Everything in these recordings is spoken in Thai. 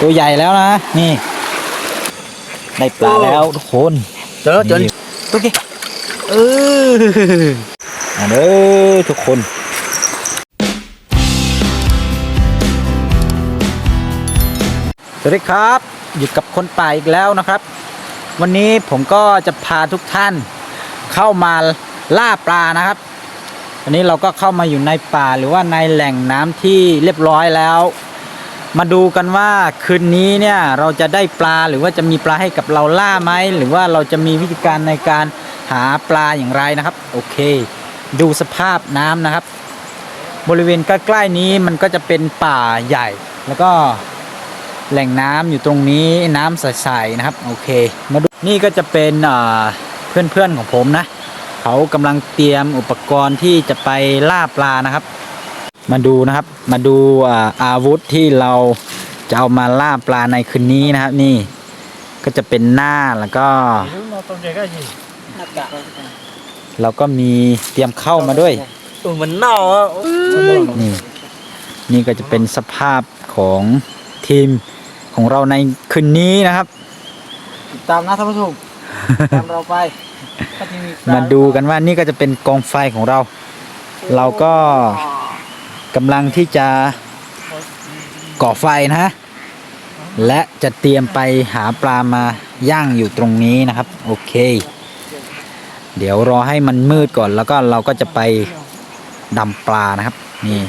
ตัวใหญ่แล้วนะ นี่ ได้ปลาแล้วทุกคนเจอจนนี่โอเคเออมาเด้อทุกคนสวัสดีครับ อยู่กับคนป่าอีกแล้วนะครับ วันนี้ผมก็จะพาทุกท่านเข้ามาล่าปลานะครับวันนี้เราก็เข้ามาอยู่ในป่าหรือว่าในแหล่งน้ำที่เรียบร้อยแล้ว มาดูกันว่าคืนนี้เนี่ยเราจะได้ปลาหรือว่าจะมีปลาให้กับเราล่าไหมหรือว่าเราจะมีวิธีการในการหาปลาอย่างไรนะครับ โอเค ดูสภาพน้ำนะครับ บริเวณใกล้ๆนี้มันก็จะเป็นป่าใหญ่ แล้วก็แหล่งน้ำอยู่ตรงนี้น้ำใสๆนะครับ โอเค มาดูนี่ก็จะเป็นเพื่อนๆของผมนะ เขากำลังเตรียมอุปกรณ์ที่จะไปล่าปลานะครับ มาดูนะครับ มาดูอ่าอาวุธที่เราจะเอามาล่าปลาในคืนนี้นะครับ นี่ก็จะเป็นหน้าแล้วก็ เราก็มีเตรียมเข้ามาด้วยตัวมันเน่าอะนี่นี่ก็จะเป็นสภาพของทีมของเราในคืนนี้นะครับ ตามนะท่านผู้ชมตามเราไปมาดูกันว่านี่ก็จะเป็นกองไฟของเรา เราก็ กำลังที่จะก่อไฟนะฮะ และจะเตรียมไปหาปลามาย่างอยู่ตรงนี้นะครับ โอเค เดี๋ยวรอให้มันมืดก่อนแล้วก็เราก็จะไปดำปลานะครับ นี่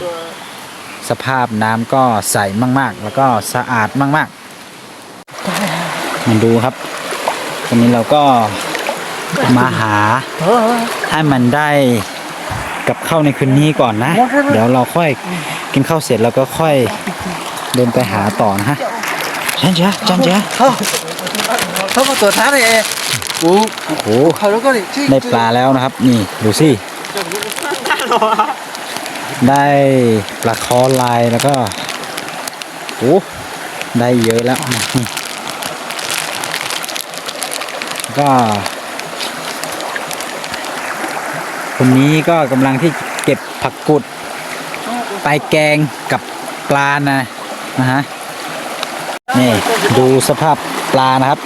สภาพน้ำก็ใสมากๆ แล้วก็สะอาดมากๆมาดูครับวันนี้เราก็มาหาให้มันได้ กับข้าวในคืนนี้ก่อนนะ เดี๋ยวเราค่อยกินข้าวเสร็จแล้วก็ค่อยเดินไปหาต่อนะฮะจันเจ้าจันเจ้าเขามาตัวท้าเลยเองโอ้โอ้โหเขาแล้วก็เลยที่ได้ปลาแล้วนะครับ นี่ดูสิได้ปลาคอลายแล้วก็โอ้ได้เยอะแล้วนี่ก็ คนนี้ก็กำลังที่เก็บผักกุดไปแกงกับปลานะนะฮะนี่ดูสภาพปลานะครับ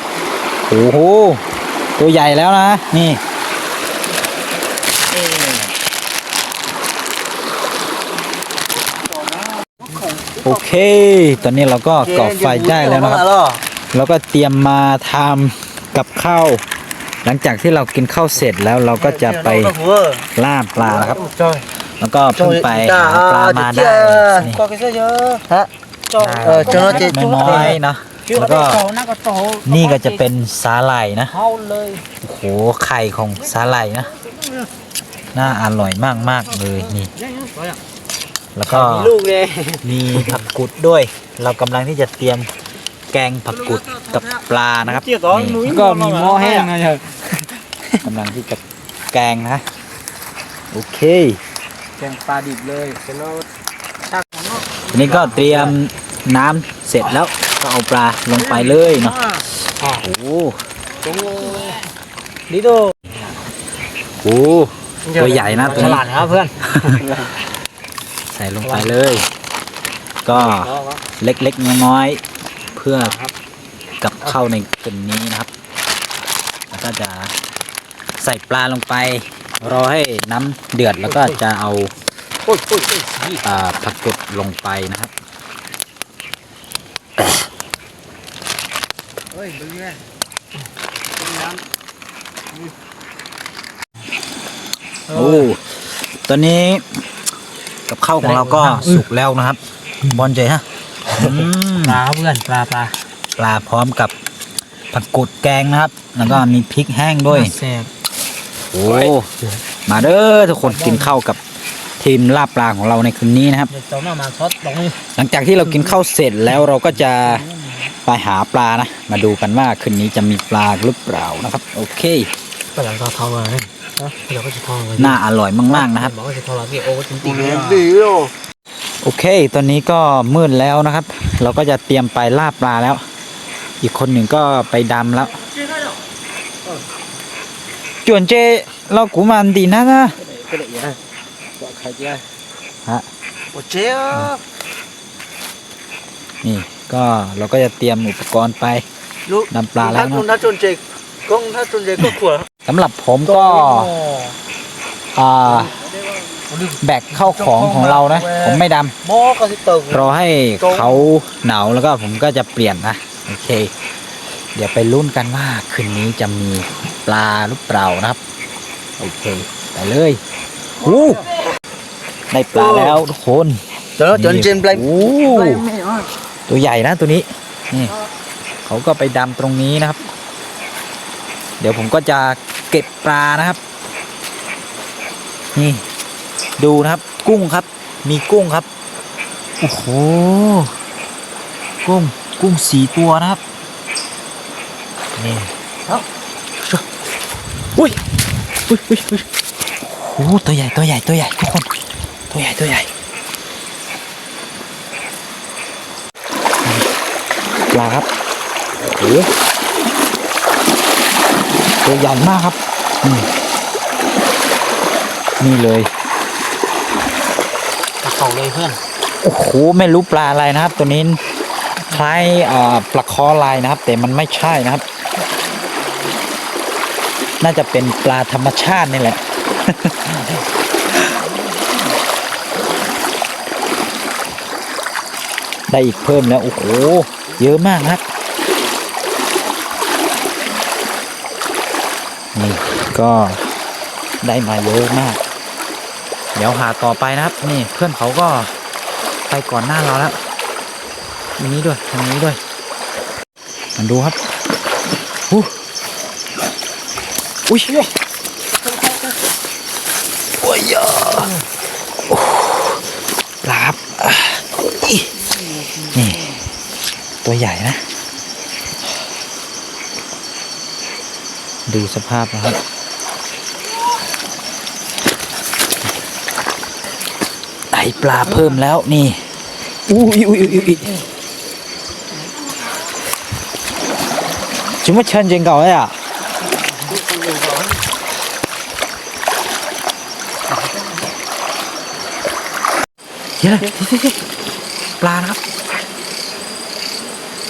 โอ้โหตัวใหญ่แล้วนะนี่โอเค ตอนนี้เราก็ก่อไฟได้แล้วนะครับ แล้วก็เตรียมมาทำกับข้าว หลังจากที่เรากินข้าวเสร็จแล้วเราก็จะไปล่าปลาครับ แล้วก็เพิ่งไปหาปลามาได้นี่ก็ cái gì hả เออจนจะไม่น้อยนะแล้วก็นี่ก็จะเป็นสาหร่ายนะโอ้โหไข่ของสาหร่ายนะน่าอร่อยมากๆเลยนี่ แล้วก็มีผักกุดด้วย เรากำลังที่จะเตรียมแกงผักกุดกับปลานะครับแล้วก็มีหม้อแห้งนะ กำลังที่จะแกงนะ โอเค แกงปลาดิบเลยเสร็จแล้วทีนี้ก็เตรียมน้ำเสร็จแล้วก็เอาปลาลงไปเลยเนาะโอ้โหตรงนี่ดูโอ้โหตัวใหญ่นะตัวฉนี้ลาดนะครับเพื่อนใส่ลงไปเลย ก็เล็กๆน้อยๆเพื่อกับเข้าวในคืนนี้นะครับ แล้วก็จะ ใส่ปลาลงไป รอให้น้ำเดือดแล้วก็จะเอาโอ้ยโอ้ยโอ้ยอ่าผักกดลงไปนะครับเฮ้ยดูไงโอ้ตอนนี้กับข้าวของเราก็สุกแล้วนะครับ บอลเจฮะอืมปลาเพื่อนปลาปลาปลาพร้อมกับผักกดแกงนะครับ แล้วก็มีพริกแห้งด้วยแซ่บ โอ้มาเด้อทุกคนกินข้าวกับทีมลาบปลาของเราในคืนนี้นะครับเดี๋ยวเจ้าหน้ามาช็อตตรงนี้หลังจากที่เรากินข้าวเสร็จแล้วเราก็จะไปหาปลานะ มาดูกันว่าคืนนี้จะมีปลาหรือเปล่านะครับ โอเคก็หลังเราเท่าเลยเดี๋ยวก็จะทองเลยน่าอร่อยมากๆนะครับบอกว่าจะทองเราพี่โอ้จริงๆเลยโอเค ตอนนี้ก็มืดแล้วนะครับ เราก็จะเตรียมไปล่าปลาแล้ว อีกคนหนึ่งก็ไปดำแล้ว จวนเจเรากูมันดีนะนะ cái này vậy gọi khai chưa Hả? một chế นี่ก็เราก็จะเตรียมอุปกรณ์ไปลูกนำปลาแล้วนะถ้าจนเจกกงถ้าจนเจกก็ขวดสำหรับผมก็อ่าแบกเข้าของของเรานะ ผมไม่ดำหม้อก็สิเติมรอให้เขาหนาวแล้วก็ผมก็จะเปลี่ยนนะ โอเค เดี๋ยวไปลุ้นกันว่าคืนนี้จะมี ปลาหรือเปล่านะครับ โอเคไปเลยอู้ได้ปลาแล้วทุกคนเดี๋ยวจนเจนไปโอ้ตัวใหญ่นะตัวนี้นี่เขาก็ไปดำตรงนี้นะครับ เดี๋ยวผมก็จะเก็บปลานะครับ นี่ ดูนะครับ กุ้งครับ มีกุ้งครับโอ้โหกุ้งกุ้งสีตัวนะครับนี่อุ้ย อุ้ยอุ้ยอุ้ยโอ้โหตัวใหญ่ตัวใหญ่ตัวใหญ่ทุกคนตัวใหญ่ตัวใหญ่ปลาครับโอ้โหตัวใหญ่มากครับอืมนี่เลยเขาเลยเพื่อนโอ้โหไม่รู้ปลาอะไรนะครับ ตัวนี้คล้ายอ่าปลาคอลายนะครับ แต่มันไม่ใช่นะครับ น่าจะเป็นปลาธรรมชาตินี่แหละ ได้อีกเพิ่มแล้ว โอ้โห เยอะมากนะครับ นี่ก็ได้มาเยอะมาก เดี๋ยวหาต่อไปนะครับ นี่เพื่อนเขาก็ไปก่อนหน้าเราแล้วอันนี้ด้วยทางนี้ด้วยมาดูครับอู้ อุ้ยโอ้ยยปลาครับนี่ ตัวใหญ่นะ ดูสภาพนะครับไอปลาเพิ่มแล้วนี่อุ้ยอุ้ยอุ้ยอุ้ยจิ๋มว่าเชิญเจงเก่าเลยอะ เลยปลานะครับ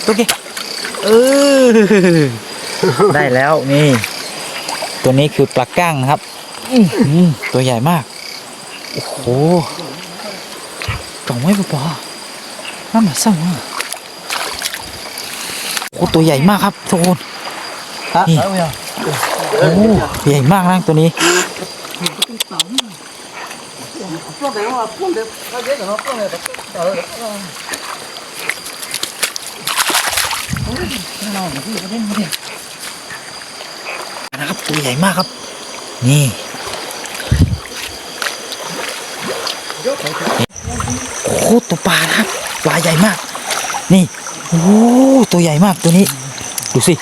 ตัวกี่เออได้แล้วนี่ ตัวนี้คือปลาก้างนะครับอื้อหือตัวใหญ่มาก โอ้โหกล่องไว้ปอนั่นมาสั่งอะโอ้ตัวใหญ่มากครับทุกคนนี่โอ้ใหญ่มากนะตัวนี้ พวกเด็กว่าพวกเด็กเขาเยอะแต่ว่าพวกเด็กเออนะครับตัวใหญ่มากครับ นี่โอ้โหตัวปลานะครับปลาใหญ่มาก นี่โอ้ตัวใหญ่มากตัวนี้ ดูสิ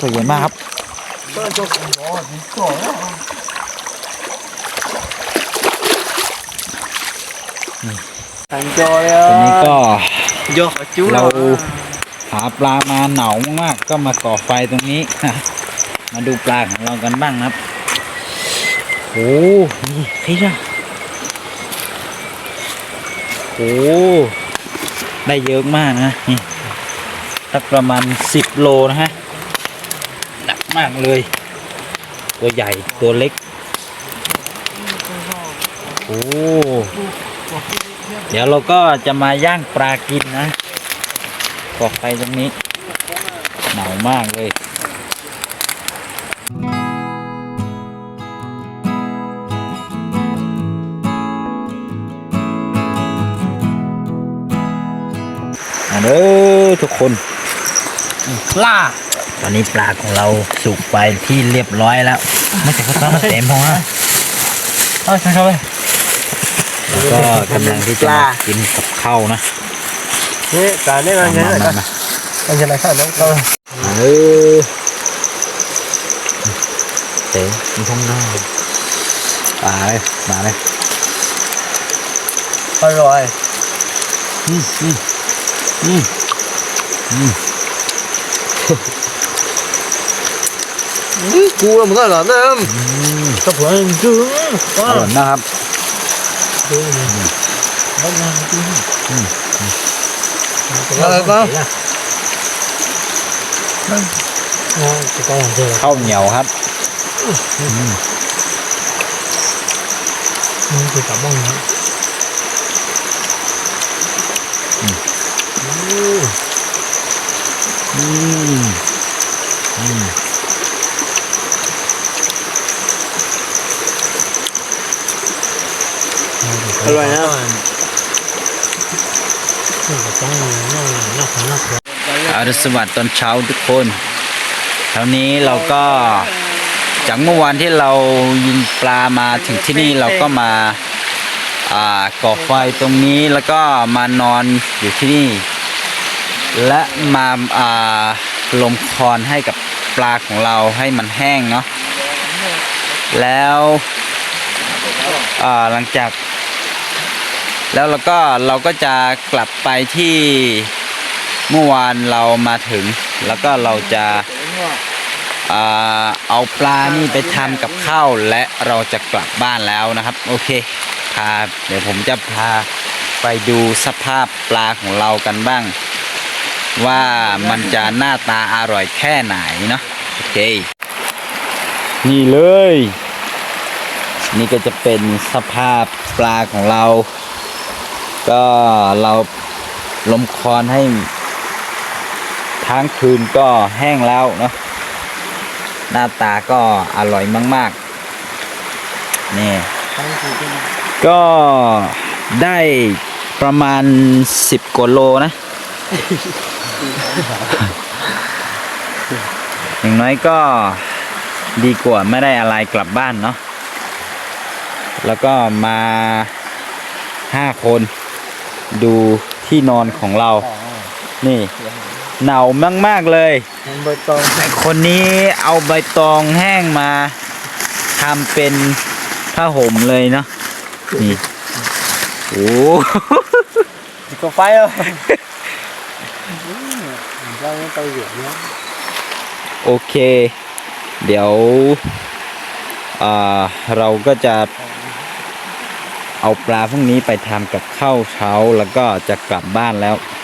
ตัวใหญ่มากครับ thành cho ตัวนี้ก็ vô chú เราหาปลามาเหนามากๆก็มาก่อไฟตรงนี้ มาดูปลาของเรากันบ้างครับโอ้นี่ใครจ้ะโอ้ได้เยอะมากนะนี่สักประมาณสิบโลนะฮะหนักมากเลย ตัวใหญ่ตัวเล็ก โอ้ ดี๋ยวเราก็จะมาย่างปลากินนะก่อไฟตรงนี้หนาวมากเลยมาเด้อทุกคนปลาตอนนี้ปลาของเราสุกไปที่เรียบร้อยแล้ว ไม่ใช่ก็ต้องมาเต็มพอนะเอ้ยเข้าไปแล้ว ก็กำลังที่จะมากินกับข้าวนะนี่การนี่มันมายังไงมากันมามันยังไงกันน้องเรามาเออเต๋มีห้องหน้าปลาเลยมาเลยอร่อยอืมอืมอืมอืมกู là một cái lợn đó em อืม tập huấn trứng อร่อยนะครับ Ừ. Ờ, có. ข้าวเหนียวครับอืมอื รุณสวัสดิ์ตอนเช้าทุกคนคราวนี้เราก็จากเมื่อวานที่เรายิงปลามาถึงที่นี่เราก็มาอ่าก่อไฟตรงนี้แล้วก็มานอนอยู่ที่นี่ และมาอ่าลมคอนให้กับปลาของเราให้มันแห้งเนาะแล้วอ่าหลังจาก แล้วเราก็เราก็จะกลับไปที่ เมื่อวานเรามาถึงแล้วก็เราจะเอาปลานี่ไปทำกับข้าวและเราจะกลับบ้านแล้วนะครับ โอเคพาเดี๋ยวผมจะพาไปดูสภาพปลาของเรากันบ้าง ว่ามันจะหน้าตาอร่อยแค่ไหนเนาะโอเค นี่เลย นี่ก็จะเป็นสภาพปลาของเรา ก็เราลมคอนให้ ทั้งคืนก็แห้งแล้วเนาะหน้าตาก็อร่อยมาก ๆ นี่ ก็ได้ประมาณ10กว่าโลนะ อย่างน้อยก็ดีกว่าไม่ได้อะไรกลับบ้านเนาะ แล้วก็มาห้าคนดูที่นอนของเรา นี่ หนาวมาก ๆ เลย ใบตองไอคนนี้เอาใบตองแห้งมาทำเป็นผ้าห่มเลยเนาะนี่โอ้ chỉ có phái thôi ra cái tàu rượu nhé โอเค เดี๋ยวอ่าเราก็จะเอาปลาพวกนี้ไปทำกับข้าวเช้าแล้วก็จะกลับบ้านแล้วโ